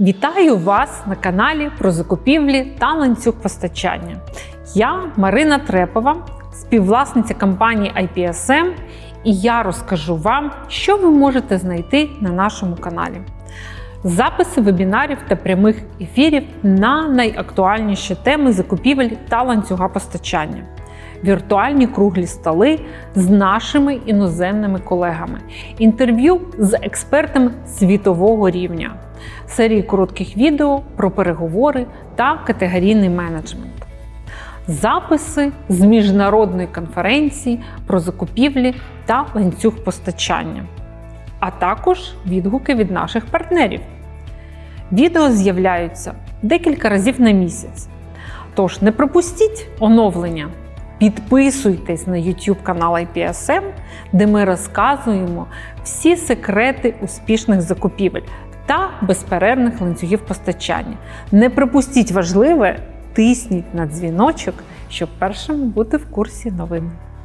Вітаю вас на каналі про закупівлі та ланцюг постачання. Я Марина Трепова, співвласниця компанії IPSM, і я розкажу вам, що ви можете знайти на нашому каналі. Записи вебінарів та прямих ефірів на найактуальніші теми закупівель та ланцюга постачання, віртуальні круглі столи з нашими іноземними колегами, інтерв'ю з експертами світового рівня, серії коротких відео про переговори та категорійний менеджмент. Записи з міжнародної конференції про закупівлі та ланцюг постачання, а також відгуки від наших партнерів. Відео з'являються декілька разів на місяць. Тож не пропустіть оновлення. Підписуйтесь на YouTube канал IPSM, де ми розказуємо всі секрети успішних закупівель та безперервних ланцюгів постачання. Не пропустіть важливе, тисніть на дзвіночок, щоб першим бути в курсі новин.